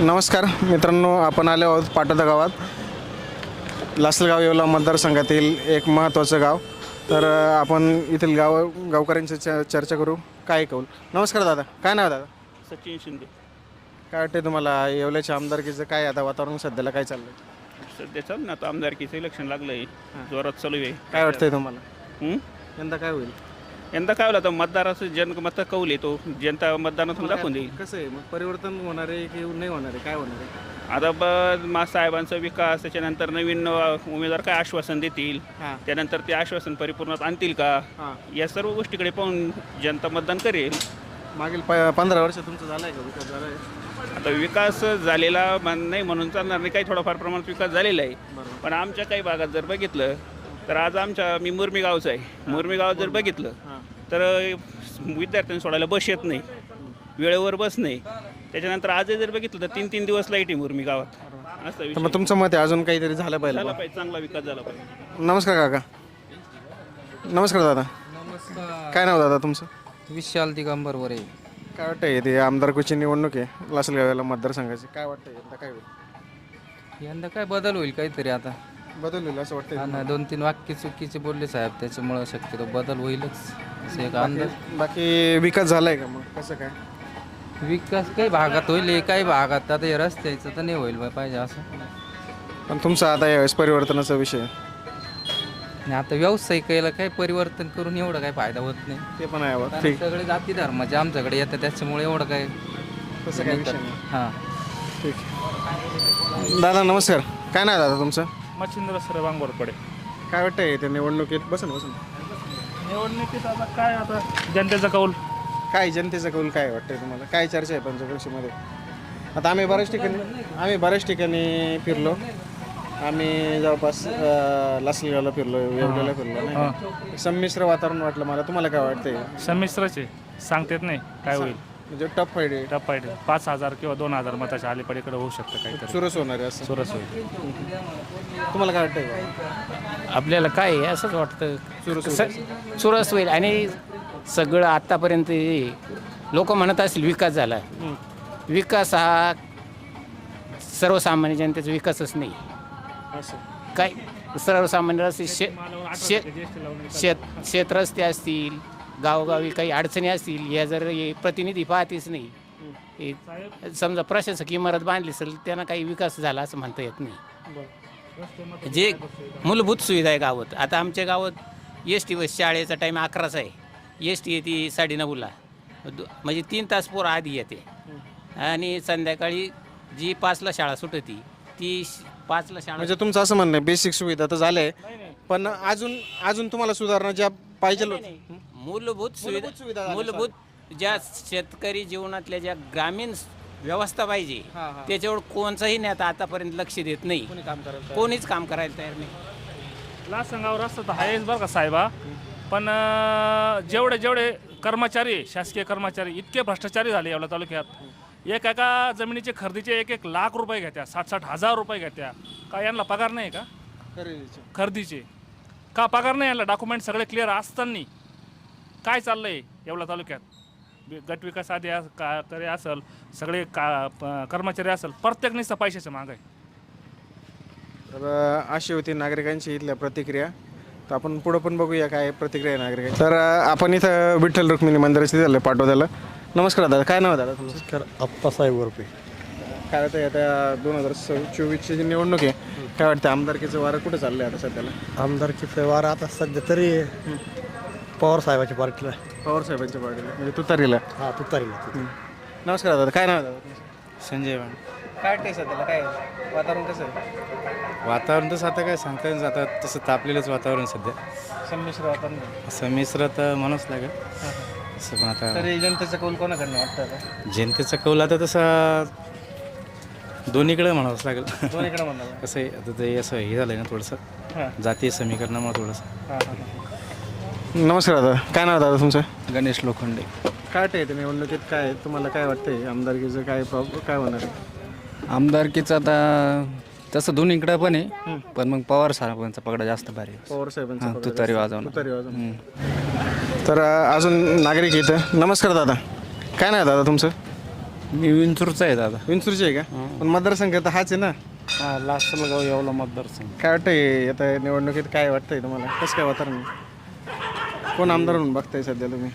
नमस्कार मित्रांनो आपण आलो आहोत पाटोदा गावात. लासलगाव येवला मतदारसंघातील एक महत्त्वाचं गाव. तर आपण येथील गाव गावकऱ्यांची च चर्चा करू. काय कौल? नमस्कार दादा काय नाव दादा? सचिन शिंदे. काय वाटते तुम्हाला येवल्याच्या आमदारकीचं काय आता वातावरण सध्याला काय चाललंय? सध्या चालू ना आता आमदारकीचं इलेक्शन लागलं आहे जोरात चालू आहे. काय वाटतंय तुम्हाला? हं? यंदा काय होईल? यंदा काय होलं आता मतदाराचं जनमत कौल येतो जनता मतदानातून दाखवून देईल. कसं आहे? मग परिवर्तन होणार आहे की नाही होणार आहे? काय होणार आहे? आता ब मा साहेबांचा विकास त्याच्यानंतर नवीन अ, उमेदवार काय आश्वासन देतील? हां. त्यानंतर ते आश्वासन परिपूर्णात आणतील का? हां. या सर्व गोष्टीकडे पाहून जनता मतदान करेल. मागील प पंधरा वर्ष तुमचं झालं आहे का? विकास झाला आहे आता विकास झालेला मान- नाही म्हणून चालणार नाही. काही थोडाफार प्रमाणात विकास झालेला आहे. बरोबर. पण आमच्या काही भागात जर बघितलं तर आज आमच्या मी मुरमी गावचं आहे. मुरमी गावात जर बघितलं तर विद्यार्थ्यांनी सोडायला बस येत नाही. वेळेवर बस नाही. त्याच्यानंतर आजही जर बघितलं तर तीन तीन दिवस लाइट आहे मुरमी गावात. असं तर मग तुमचं मत आहे अजून काहीतरी झालं पाहिजे झाला. पाहिजे चांगला विकास झाला पाहिजे. नमस्कार काका. नमस्कार दादा. नमस्कार. काय नाव दादा तुमचं? विशाल दिगंबर वरे. काय वाटतंय ते आमदारकीची निवडणूक आहे? लासलगावला मतदारसंघाची. काय वाटतंय? यंदा काय होईल? यंदा काय बदल होईल काहीतरी आता. बदल होईल असं वाटतंय. ना दोन तीन वाक्य चुकीचे बोलले साहेब त्याच्यामुळं शक्यतो बदल होईलच. असं एक अंदाज. बाकी विकास झालाय का मग? कसं काय? विकास काही भागात होईल काही भागात. आता हे रस्त्याचं तर नाही होईल बा पाहिजे असं. पण तुमचा आता यावेळेस परिवर्तनाचा विषय. आणि आता व्यावसायिकाला काही परिवर्तन करून एवढं काही फायदा होत नाही. ते पण आहे बा. कारण ठीक. सगळे जाती धर्माचे आमच्याकडे येतात त्याच्यामुळे एवढं काय तसं काय विषय नाही. हां. ठीक. दादा नमस्कार. काय नाही दादा तुमचं? मच्छिंद्र सर वांगोरपडे. काय वाटतंय ते निवडणुकीत? बसून बसून. निवडणुकीत आता काय आता? जनतेचा कौल. काय जनतेचा कौल काय वाटतंय तुम्हाला? काय चर्चा आहे पंचकृषीमध्ये आता आम्ही बऱ्याच ठिकाणी आम्ही बऱ्याच ठिकाणी फिरलो. आम्ही जवळपास अं, लासलगावला फिरलो वेवल्याला फिरलो नाही का? संमिश्र वातावरण वाटलं मला. तुम्हाला काय वाटतंय? संमिश्रचे सांगता येत नाही. काय होईल? म्हणजे टफ फाईट आहे टप्पा आहे. पाच हजार किंवा दोन हजार मताच्या अलीकडे होऊ शकतं काहीतरी. सुरस होणार आहे असं. सुरस होईल. तुम्हाला काय वाटतंय? आपल्याला काय आहे? असंच वाटतं. सुरस स- सुरस होईल. आणि सगळं आत्तापर्यंत लोक म्हणत असतील विकास झाला. विकास हा सर्वसामान्य जनतेचा विकासच नाही. असं. काय? सर्वसामान्य रस्ते शे शेत शेत शेत रस्ते असतील गावोगावी काही अडचणी असतील या जर हे प्रतिनिधी पाहतेच नाही. हे समजा प्रशासकीय इमारत बांधली असेल त्यांना काही विकास झाला असं म्हणता येत नाही. जे मूलभूत सुविधा आहे गावात. आता आमच्या गावात एस टी बस शाळेचा टाईम अकराचा आहे. एस टी येते साडेनऊला. दो- म्हणजे तीन तास पोरं आधी येते. आणि संध्याकाळी जी पाचला शाळा सुटती ती श- पाचला शाळा म्हणजे तुमचं असं म्हणणं आहे बेसिक सुविधा तर झालंय. पण अजून अजून तुम्हाला सुधारणा ज्या पाहिजे मूलभूत सुविधा सुविधा झाल्या, मूलभूत ज्या शेतकरी जीवनातल्या ज्या ग्रामीण व्यवस्था पाहिजे हां, हां. त्याच्यावर कोणचाही नेता आतापर्यंत लक्ष देत नाही. काम कोणीच काम करायला तयार नाही. लासंगावर रस्ता तर आहेच बरं का साहेबा. पण अं, जेवढे जेवढे कर्मचारी शासकीय कर्मचारी इतके भ्रष्टाचारी झाले एवढ्या तालुक्यात. एक एका जमिनीचे खरेदीचे एक एक लाख रुपये घेत्या साठ साठ हजार रुपये घेत्या. का यांना पगार नाही का? खरेदीचे. खरेदीचे. का पगार नाही यांना? डॉक्युमेंट सगळे क्लिअर असताना. काय चाललंय एवढ्या तालुक्यात? वि- गट विकास आधी अस- का करे असेल सगळे का प- कर्मचारी असेल प्रत्येक नुसतं पैशाचं माग आहे. तर अशी होती नागरिकांची इथल्या प्रतिक्रिया. तर आपण पुढं पण बघूया काय प्रतिक्रिया आहे नागरिकांची. तर आपण इथं विठ्ठल रुक्मिणी मंदिराची झालं पाठवत्याला नमस्कार दादा काय नाव आहे दादा तुमचं? कर आप्पासाहेब रुपये काय वाटतं आता दोन हजार चोवीसची जी निवडणूक आहे काय वाटतं आमदारकीचं वारं कुठं चाललंय आता सध्याला? आमदारची फेवार आता सध्या तरी पवार साहेबाच्या पार्टीला. पवार साहेबांच्या पार्टीला. म्हणजे तुतारीला. हा तुतारीला नमस्कार दादा काय नाव दादा संजय वाण काय वाटतंय सध्याला काय वातावरण कसं आहे? वातावरण तसं आता काय सांगता येईल आता तसं तापलेलंच वातावरण सध्या. संमिश्र वातावरण आहे. संमिश्र तर म्हणावंच लागेल. असं पण आता तरी जनतेचं कौल कोणाकडनं वाटतं आता? जनतेचा कौल आता तसा दोन्हीकडे म्हणावंच लागेल. दोन्हीकडे म्हणणार कसं आहे आता ते असं हे झालं आहे ना थोडंसं. हां. जातीय समीकरणामुळे थोडंसं. हां हां. नमस्कार दादा काय नाव आहे दादा तुमचं? गणेश लोखंडे. काय वाटतंय ते निवडणुकीत काय तुम्हाला काय वाटतंय? आमदारकीचं काय प्रॉब्लेम काय होणार? आहे आमदारकीचं आता तसं दोन्हीकडं पण आहे पण मग पवार साहेबांचा पगडा जास्त भारी आहे. पवार साहेबांचं हां, तुतारी. वाजवणं. तुतारी वाजवणं. तर अ, अजून नागरिक इथं. नमस्कार दादा. काय नाही दादा तुमचं? मी विंचूरचा आहे दादा. विंचूरचे आहे का? पण मतदारसंघ तर हाच आहे ना? हा लासलगाव यावला मतदारसंघ. काय वाटतंय आता निवडणुकीत काय वाटतंय तुम्हाला? कसं काय वातावरण आहे? कोण आमदार म्हणून बघताय सध्या तुम्ही?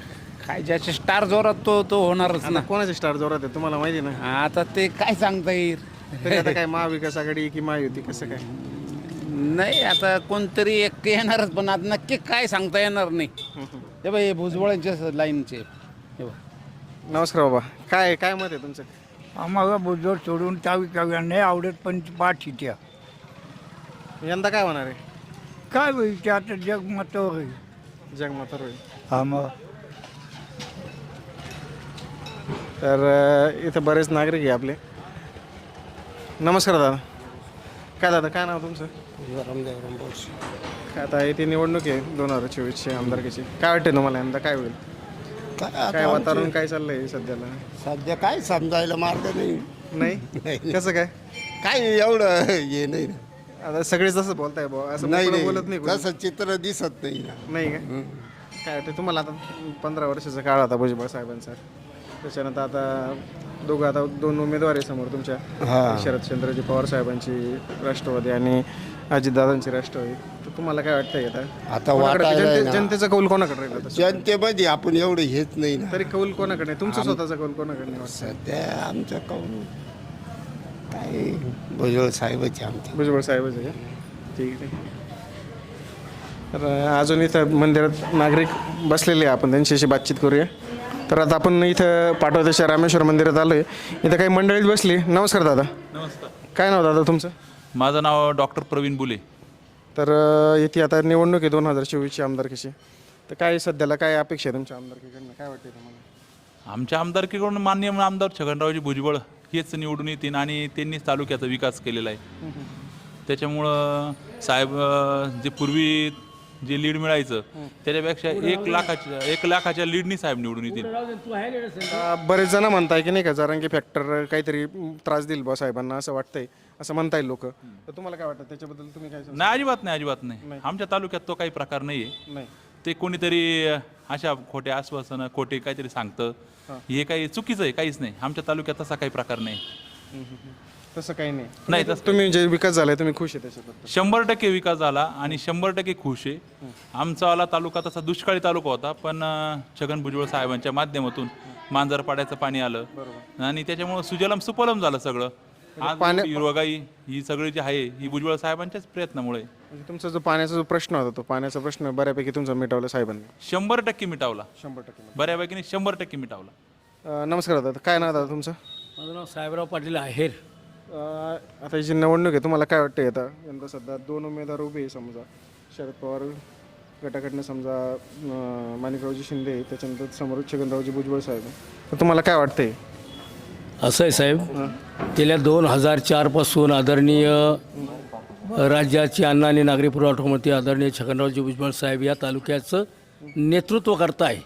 काय ज्याचे स्टार जोरात तो तो होणारच आता ना. कोणाचे स्टार जोरात आहे तुम्हाला माहिती आहे ना? आता ते काय सांगता येईल? आता काय महाविकास आघाडी की महायुती कसं काय? नाही आता कोणतरी एक येणारच पण आता नक्की काय सांगता येणार नाही. हे बाई भुजबळांच्या लाईनचे. हे बघ. नमस्कार बाबा. काय काय मत आहे तुमचं? आम्हाला बुजोर सोडून त्यावी त्यावी नाही आवडत पण पाठ त्या यंदा काय होणार आहे? काय होईल ते आता जग मत होईल. जगमातर होईल हा मग. तर अ, इथं बरेच नागरिक आहे आपले. नमस्कार दादा. काय दादा काय नाव तुमचं? काय आता येते निवडणूक आहे दोन हजार चोवीसची आमदारकीची. काय वाटते तुम्हाला यंदा? काय होईल? काय वातावरण काय चाललंय सध्याला? सध्या काय समजायला मार्ग नाही. नाही? कसं काय? काय एवढं हे नाही. ना आता सगळे जसं बोलताय बुवा असं नाही मोकळं बोलत नाही नाही कोणी. तसं चित्र दिसत नाही ना नाही का काय वाटतं तुम्हाला आता पंधरा वर्षाचा काळ आता भुजबळ साहेबांचा त्याच्यानंतर आता दोघं आता दोन उमेदवार आहे समोर तुमच्या हा. शरदचंद्रजी पवार साहेबांची राष्ट्रवादी आणि अजितदादांची राष्ट्रवादी तर तुम्हाला काय वाटतंय आता आता कोणाकडे- वाटायला आहे जनते- ना. जनतेचा कौल कोणाकडे राहील आता? जनतेमध्ये आपण एवढं हेच नाही ना तरी कौल कोणाकडे आहे? तुमचा स्वतःचा कौल कोणाकडे नाही वाटतं? सध्या आमचं काऊन काय भुजबळ साहेबच आहे आमचे. भुजबळ साहेबच आहे का? ठीक आहे तर अजून इथं मंदिरात नागरिक बसलेले आहे आपण त्यांच्याशी बातचीत करूया. तर आता आपण इथं पाटोद्याच्या रामेश्वर मंदिरात आलोय. इथं काही मंडळीत बसली. नमस्कार दादा. नमस्कार. काय नाव दादा तुमचं? माझं नाव डॉक्टर प्रवीण बुले. तर अं, इथे आता निवडणूक आहे दोन हजार चोवीसची आमदारकीची. तर काय सध्याला काय अपेक्षा आहे तुमच्या आमदारकीकडनं? काय वाटते तुम्हाला? आमच्या आमदारकीकडून मान्य आमदार छगनरावजी भुजबळ हेच निवडून येतील आणि त्यांनीच तालुक्याचा विकास केलेला आहे. त्याच्यामुळं साहेब जे पूर्वी जे लीड मिळायचं त्याच्यापेक्षा एक लाखाच्या एक लाखाच्या लीडनी साहेब निवडून येतील. बरेच जण म्हणताय की नाही का जरांगी फॅक्टर काहीतरी त्रास देईल बा साहेबांना असं वाटतंय असं म्हणताय लोक. तर तुम्हाला काय वाटतं त्याच्याबद्दल तुम्ही काय सांगता? नाही अजिबात नाही अजिबात नाही. आमच्या तालुक्यात तो काही प्रकार नाही आहे नाही. ते कोणीतरी अशा खोटे आश्वासनं खोटे काहीतरी सांगतं. हे. काही चुकीचं आहे काहीच नाही. आमच्या तालुक्यात तसा काही प्रकार नाही. तसं काही नाही. नाही तसं तुम्ही जे विकास झालाय तुम्ही खुश आहे त्याच्याबद्दल. शंभर टक्के विकास झाला आणि शंभर टक्के खुश आहे. आमचावाला तालुका तसा दुष्काळी तालुका होता पण अं, छगन भुजबळ साहेबांच्या माध्यमातून मांजरपाड्याचं पाणी आलं. आणि त्याच्यामुळं सुजलम सुपलम झालं सगळं. आज हिरवगाई ही सगळी जी आहे ही भुजबळ साहेबांच्याच प्रयत्नामुळे. म्हणजे तुमचा जो पाण्याचा जो प्रश्न होता तो पाण्याचा प्रश्न बऱ्यापैकी तुमचा मिटवला साहेबांनी. शंभर टक्के मिटावला. शंभर टक्के बऱ्यापैकी नाही शंभर टक्के मिटावला. नमस्कार दादा काय नाव दादा तुमचं? माझं नाव साहेबराव पाटील आहेर. अं, आता ही जी निवडणूक आहे तुम्हाला काय वाटतं आता? यंदा सध्या दोन उमेदवार उभे आहे समजा. शरद पवार गटाकडनं समजा अं, माणिकरावजी शिंदे त्याच्यानंतर समोर छगनरावजी भुजबळ साहेब. तर तुम्हाला काय वाटतंय? असं आहे साहेब. गेल्या दोन हजार चारपासून आदरणीय राज्याचे अन्न आणि नागरी पुरवठा मंत्री आदरणीय छगनरावजी भुजबळ साहेब या तालुक्याचं नेतृत्व करताय.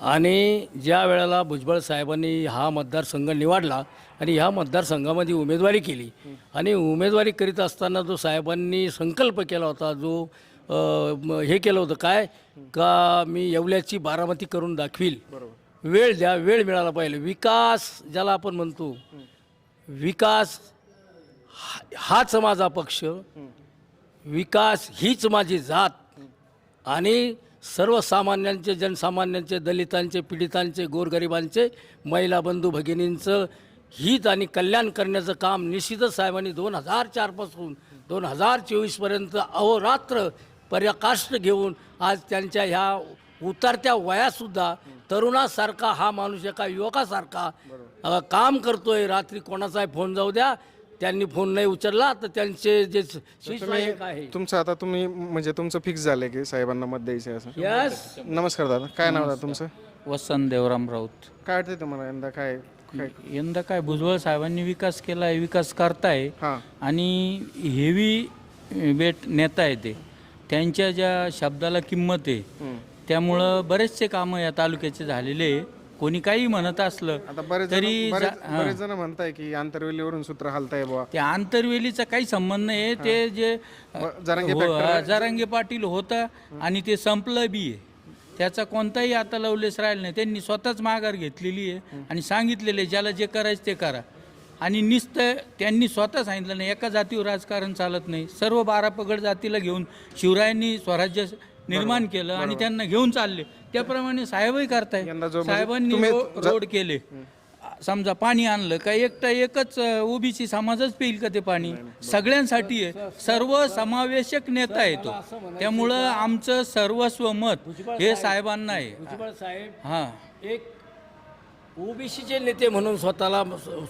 आणि ज्या वेळेला भुजबळ साहेबांनी हा मतदारसंघ निवडला आणि ह्या मतदारसंघामध्ये उमेदवारी केली आणि उमेदवारी करीत असताना जो साहेबांनी संकल्प केला होता जो अ, हे केलं होतं काय? का मी येवल्याची बारामती करून दाखवील? वेळ द्या वेळ मिळाला पाहिजे. विकास ज्याला आपण म्हणतो विकास हा- हाच माझा पक्ष. विकास हीच माझी जात. आणि सर्वसामान्यांचे जनसामान्यांचे दलितांचे पीडितांचे गोरगरिबांचे महिला बंधू भगिनींचं हित आणि कल्याण करण्याचं काम निश्चितच साहेबांनी दोन हजार चारपासून दोन हजार चोवीसपर्यंत अहोरात्र पर्याकाष्ट घेऊन आज त्यांच्या ह्या उतरत्या वयातसुद्धा तरुणासारखा हा माणूस एका युवकासारखा अ, काम करतोय. रात्री कोणाचाही फोन जाऊ द्या. त्यांनी फोन नाही उचलला तर त्यांचे जे आहे. तुमचं आता तुम्ही म्हणजे तुमचं फिक्स झालंय की साहेबांना मत द्यायचं आहे असं? यस नमस्कार दादा. काय नाव दादा तुमचं? वसंत देवराम राऊत. काय वाटतंय तुम्हाला यंदा काय काय? यंदा काय भुजबळ साहेबांनी विकास केला आहे विकास करताय. हां. आणि हेवी वेट नेता आहे ते. त्यांच्या ज्या शब्दाला किंमत आहे त्यामुळं बरेचसे कामं या तालुक्याचे झालेले आहे. कोणी काही म्हणत असलं आता बरेच जण- तरी बरेच जा- हां. बरेच जण म्हणताय की आंतरवेलीवरून सूत्र हलताय बुवा. त्या आंतरवेलीचा काही संबंध नाही ते जे ब- जरांगे हो, जरांगे पाटील होतं आणि ते संपलं बी आहे. त्याचा कोणताही आता लवलेस राहिला नाही. त्यांनी स्वतःच माघार घेतलेली आहे आणि सांगितलेलं आहे ज्याला जे करायचं ते करा. आणि नुसतं त्यांनी स्वतः सांगितलं नाही एका जातीवर राजकारण चालत नाही. सर्व बारा पगड जातीला घेऊन शिवरायांनी स्वराज्य निर्माण केलं आणि त्यांना घेऊन चालले. त्याप्रमाणे साहेबही करताय जो म्हणजे साहेबांनी तुम्ही- रो- रोड केले. समजा पाणी आणलं का एकटा एकच ओबीसी समाजच पिईल का ते पाणी? सगळ्यांसाठी आहे. सर्व समावेशक नेता आहे तो. त्यामुळं आमचं सर्वस्व मत हे साहेबांना आहे. भुजबळ साहेब हां. एक ओबीसीचे नेते म्हणून स्वतःला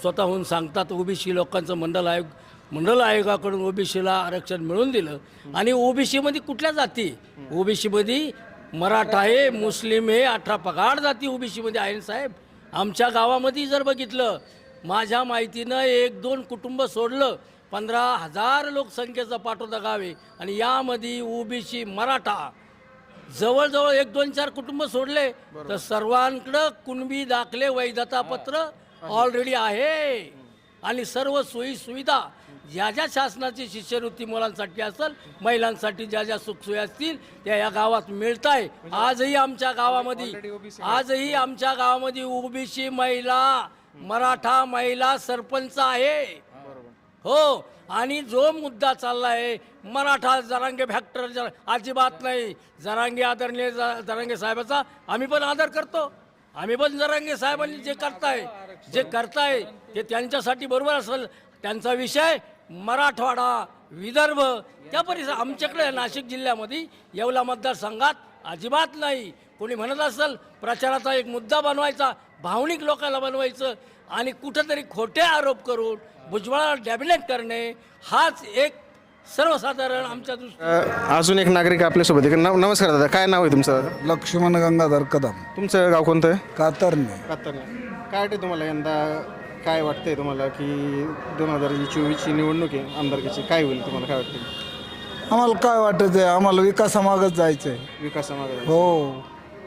स्वतःहून सांगतात ओबीसी लोकांचं मंडल आयोग मंडल आयोगाकडून ओबीसीला आरक्षण मिळवून दिलं. आणि ओबीसीमध्ये कुठल्या जाती? ओबीसीमध्ये मराठा आहे मुस्लिम आहे अठरा पगार जाती ओबीसीमध्ये आहे साहेब. आमच्या गावामध्ये जर बघितलं माझ्या माहितीनं एक दोन कुटुंब सोडलं पंधरा हजार लोकसंख्येचं पाठवता गाव आहे. आणि यामध्ये ओबीसी मराठा जवळजवळ एक दोन चार कुटुंब सोडले तर सर्वांकडं कुणबी दाखले वैधता पत्र ऑलरेडी आहे. आणि सर्व सोयी सुविधा ज्या ज्या शासनाची शिष्यवृत्ती मुलांसाठी असेल महिलांसाठी ज्या ज्या सुखसोयी असतील त्या या गावात मिळत आहे आजही आमच्या गावामध्ये आजही आमच्या गावामध्ये ओबीसी महिला मराठा महिला सरपंच आहे. हो आणि जो मुद्दा चालला आहे मराठा जरांगे फॅक्टर जर अजिबात नाही. जरांगे आदरणीय जरांगे साहेबाचा आम्ही पण आदर करतो. आम्ही पण जरांगे साहेबांनी जे करताय जे करताय ते त्यांच्यासाठी बरोबर असेल. त्यांचा विषय मराठवाडा विदर्भ त्या परिसर आमच्याकडे नाशिक जिल्ह्यामध्ये येवला मतदारसंघात अजिबात नाही. कोणी म्हणत असेल प्रचाराचा एक मुद्दा बनवायचा भावनिक लोकांना बनवायचं आणि कुठंतरी खोटे आरोप करून भुजबळाला डॅबिनेट करणे हाच एक सर्वसाधारण आमच्या दृष्टी अजून एक नागरिक आपल्यासोबत आहे. नम- नमस्कार दादा काय नाव आहे तुमचं? दादा लक्ष्मण गंगाधर कदम. तुमचं गाव कोणतं? आहे कातरणे. कातरणे. काय वाटते तुम्हाला यंदा काय वाटतंय तुम्हाला की दोन हजार चोवीसची निवडणूक आहे आमदारकीची? काय होईल तुम्हाला? काय वाटतं आम्हाला काय वाटत आहे आम्हाला विकासामागच जायचं आहे विकासामागे हो.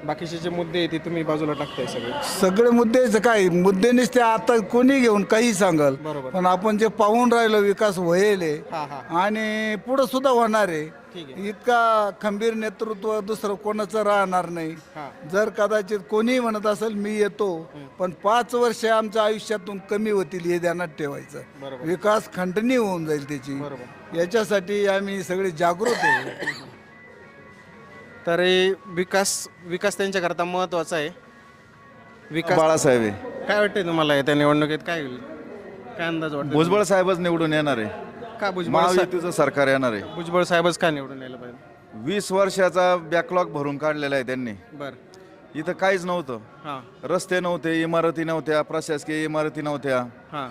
बाकीचे जे मुद्दे आहेत ते तुम्ही बाजूला टाकताय सगळे. सगळे मुद्देच काय मुद्दे नुसते आता कोणी घेऊन काही सांगल बरोबर. पण आपण जे पाहून राहिलो विकास व्हायले हा, आणि पुढं सुद्धा होणार आहे. इतका खंबीर नेतृत्व दुसरं कोणाचं राहणार नाही. हा. जर कदाचित कोणी म्हणत असेल मी येतो. पण पाच वर्ष आमच्या आयुष्यातून कमी होतील हे ध्यानात ठेवायचं. विकास खंडणी होऊन जाईल त्याची. बरोबर. याच्यासाठी आम्ही सगळे जागृत आहे. तर हे विकास विकास त्यांच्याकरता महत्त्वाचा आहे. विकास बाळासाहेब आहे. काय वाटतंय तुम्हाला? या त्या निवडणुकीत काय होईल? काय अंदाज वाटतो भुजबळ साहेबच निवडून येणार आहे. का भुजबळ महायुतीचं सरकार येणार आहे. भुजबळ साहेबच का निवडून यायला पाहिजे? वीस वर्षाचा बॅकलॉग भरून काढलेला आहे त्यांनी. बरं. इथं काहीच नव्हतं. हां. रस्ते नव्हते इमारती नव्हत्या प्रशासकीय इमारती नव्हत्या. हां.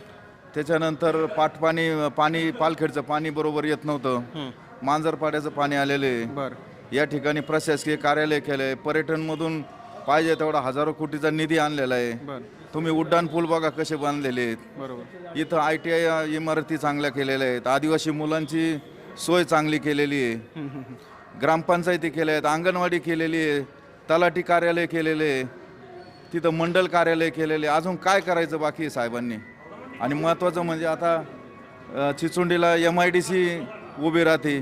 त्याच्यानंतर पाटपाणी पाणी पालखेडचं पाणी बरोबर येत नव्हतं. मांजरपाड्याचं पाणी आलेलं आहे. बरं. या ठिकाणी प्रशासकीय कार्यालय केलं आहे पर्यटनमधून पाहिजे तेवढा हजारो कोटीचा निधी आणलेला आहे. बरं. तुम्ही उड्डाण पूल बघा कसे बांधलेले आहेत. बरोबर. इथं आय टी आय इमारती चांगल्या केलेल्या आहेत. आदिवासी मुलांची सोय चांगली केलेली आहे. ग्रामपंचायती केल्या आहेत अंगणवाडी केलेली आहे तलाठी कार्यालय केलेले आहे तिथं मंडल कार्यालय केलेले आहे. अजून काय करायचं बाकी आहे साहेबांनी? आणि महत्त्वाचं म्हणजे आता अ, चिचुंडीला एम आय डी सी उभी राहते.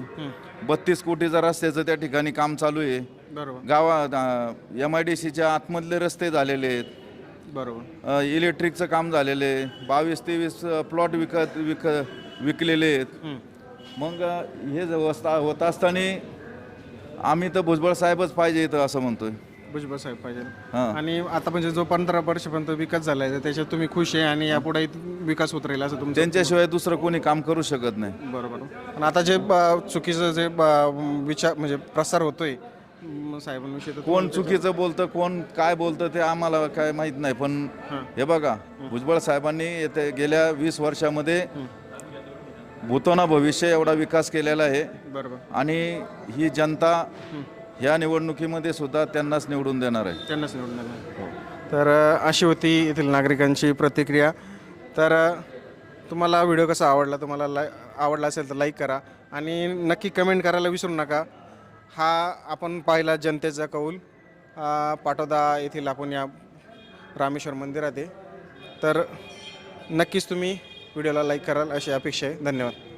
बत्तीस कोटीचा रस्त्याचं त्या ठिकाणी काम चालू आहे. बरोबर. गावात एम आय डी सीच्या आतमधले रस्ते झालेले आहेत. बरोबर. इलेक्ट्रिकचं काम झालेलं आहे. बावीस तेवीस प्लॉट विकत विक विकलेले आहेत. मग हे वस्ता होत असताना आम्ही तर भुजबळ साहेबच पाहिजे इथं असं म्हणतोय. भुजबळ साहेब पाहिजे. हां. आणि आता म्हणजे जो पंधरा वर्षापर्यंत विकास झालाय तर त्याच्यात तुम्ही खुश आहे आणि यापुढे विकास उतरेल असं तुमचं त्यांच्याशिवाय दुसरं कोणी काम करू शकत नाही. बरोबर. आणि आता जे चुकीचं जे विचार म्हणजे प्रसार होतोय म, साहेबांविषयी तर कोण चुकीचं बोलतं कोण काय बोलतं ते आम्हाला काय माहीत नाही पण हे. बघा भुजबळ साहेबांनी येते गेल्या वीस वर्षामध्ये भूतोना भविष्य एवढा विकास केलेला आहे. बरोबर. आणि ही जनता ह्या निवडणुकीमध्ये सुद्धा त्यांनाच निवडून देणार आहे. त्यांनाच निवडून आलं तर अ, अशी होती येथील नागरिकांची प्रतिक्रिया. तर अ, तुम्हाला व्हिडिओ कसा आवडला तुम्हाला लाय आवडला असेल तर लाईक करा. आणि नक्की कमेंट करायला विसरू नका. हा आपण पाहिला जनतेचा कौल. पाटोदा येथील आपण या रामेश्वर मंदिरात आहे. तर नक्कीच तुम्ही व्हिडिओला लाईक कराल अशी अपेक्षा आहे. धन्यवाद.